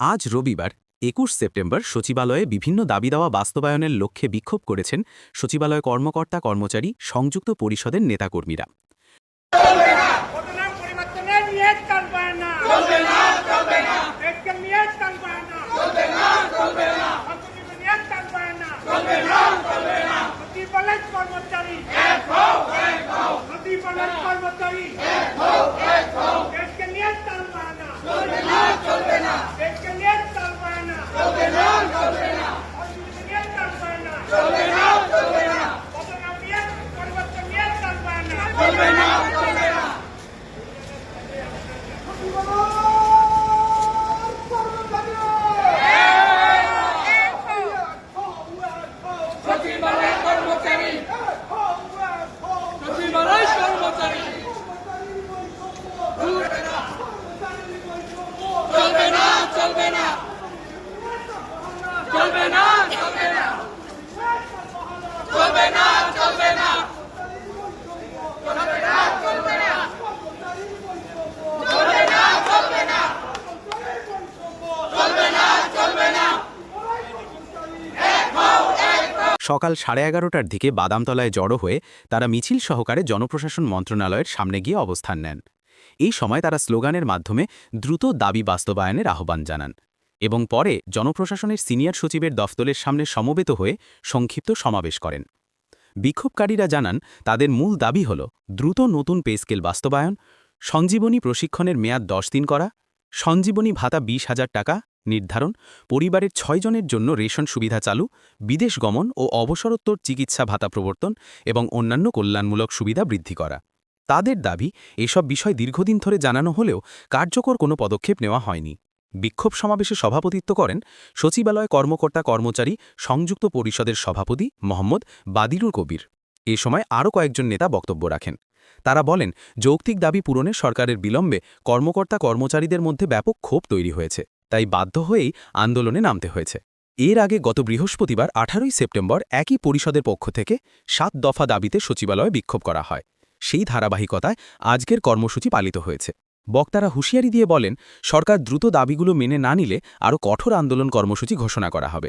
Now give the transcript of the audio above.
আজ রবিবার, একুশ সেপ্টেম্বর, সচিবালয়ে বিভিন্ন দাবি দেওয়া বাস্তবায়নের লক্ষ্যে বিক্ষোভ করেছেন সচিবালয় কর্মকর্তা কর্মচারী সংযুক্ত পরিষদের নেতাকর্মীরা। ঘটনার পরিবর্তনের নিয়ত কাল পায় না চলবে না চলবে না একে নিয়ত কাল পায় না চলবে না চলবে না অন্তর্নিহিত নিয়ত কাল পায় না চলবে না চলবে না নদী কলেজ কর্মচারী এক হও এক হও নদী কলেজ কর্মচারী এক হও এক হও একে নিয়ত কাল পায় না চলবে না চলবে না একে নিয়ত কাল পায় না চলবে না চলবে না অন্তর্নিহিত নিয়ত কাল পায় না চলবে না চলবে না ঘটনার নিয়ত পরিবর্তন নিয়ত কাল পায় না চলবে না চলবে না সচিবালয় কর্মচারী সচিবালয় কর্মচারী চলবে না চলবে না চলবে না চলবে না চলবে না চলবে না সকাল সাড়ে এগারোটার দিকে বাদামতলায় জড়ো হয়ে তারা মিছিল সহকারে জনপ্রশাসন মন্ত্রণালয়ের সামনে গিয়ে অবস্থান নেন। এই সময় তারা স্লোগানের মাধ্যমে দ্রুত দাবি বাস্তবায়নের আহ্বান জানান এবং পরে জনপ্রশাসনের সিনিয়র সচিবের দফতরের সামনে সমবেত হয়ে সংক্ষিপ্ত সমাবেশ করেন। বিক্ষোভকারীরা জানান, তাদের মূল দাবি হল দ্রুত নতুন পে স্কেল বাস্তবায়ন, সঞ্জীবনী প্রশিক্ষণের মেয়াদ দশ দিন করা, সঞ্জীবনী ভাতা বিশ হাজার টাকা নির্ধারণ, পরিবারের ছয়জনের জন্য রেশন সুবিধা চালু, বিদেশ গমন ও অবসরোত্তর চিকিৎসা ভাতা প্রবর্তন এবং অন্যান্য কল্যাণমূলক সুবিধা বৃদ্ধি করা। তাদের দাবি, এসব বিষয় দীর্ঘদিন ধরে জানানো হলেও কার্যকর কোনো পদক্ষেপ নেওয়া হয়নি। বিক্ষোভ সমাবেশে সভাপতিত্ব করেন সচিবালয় কর্মকর্তা কর্মচারী সংযুক্ত পরিষদের সভাপতি মোহাম্মদ বাদিরুল কবির। এ সময় আরও কয়েকজন নেতা বক্তব্য রাখেন। তারা বলেন, যৌক্তিক দাবি পূরণে সরকারের বিলম্বে কর্মকর্তা কর্মচারীদের মধ্যে ব্যাপক ক্ষোভ তৈরি হয়েছে। তাই বাধ্য হয়েই আন্দোলনে নামতে হয়েছে। এর আগে গত বৃহস্পতিবার, আঠারোই সেপ্টেম্বর, একই পরিষদের পক্ষ থেকে সাত দফা দাবিতে সচিবালয়ে বিক্ষোভ করা হয়। সেই ধারাবাহিকতায় আজকের কর্মসূচি পালিত হয়েছে। বক্তারা হুঁশিয়ারি দিয়ে বলেন, সরকার দ্রুত দাবিগুলো মেনে না নিলে আরও কঠোর আন্দোলন কর্মসূচি ঘোষণা করা হবে।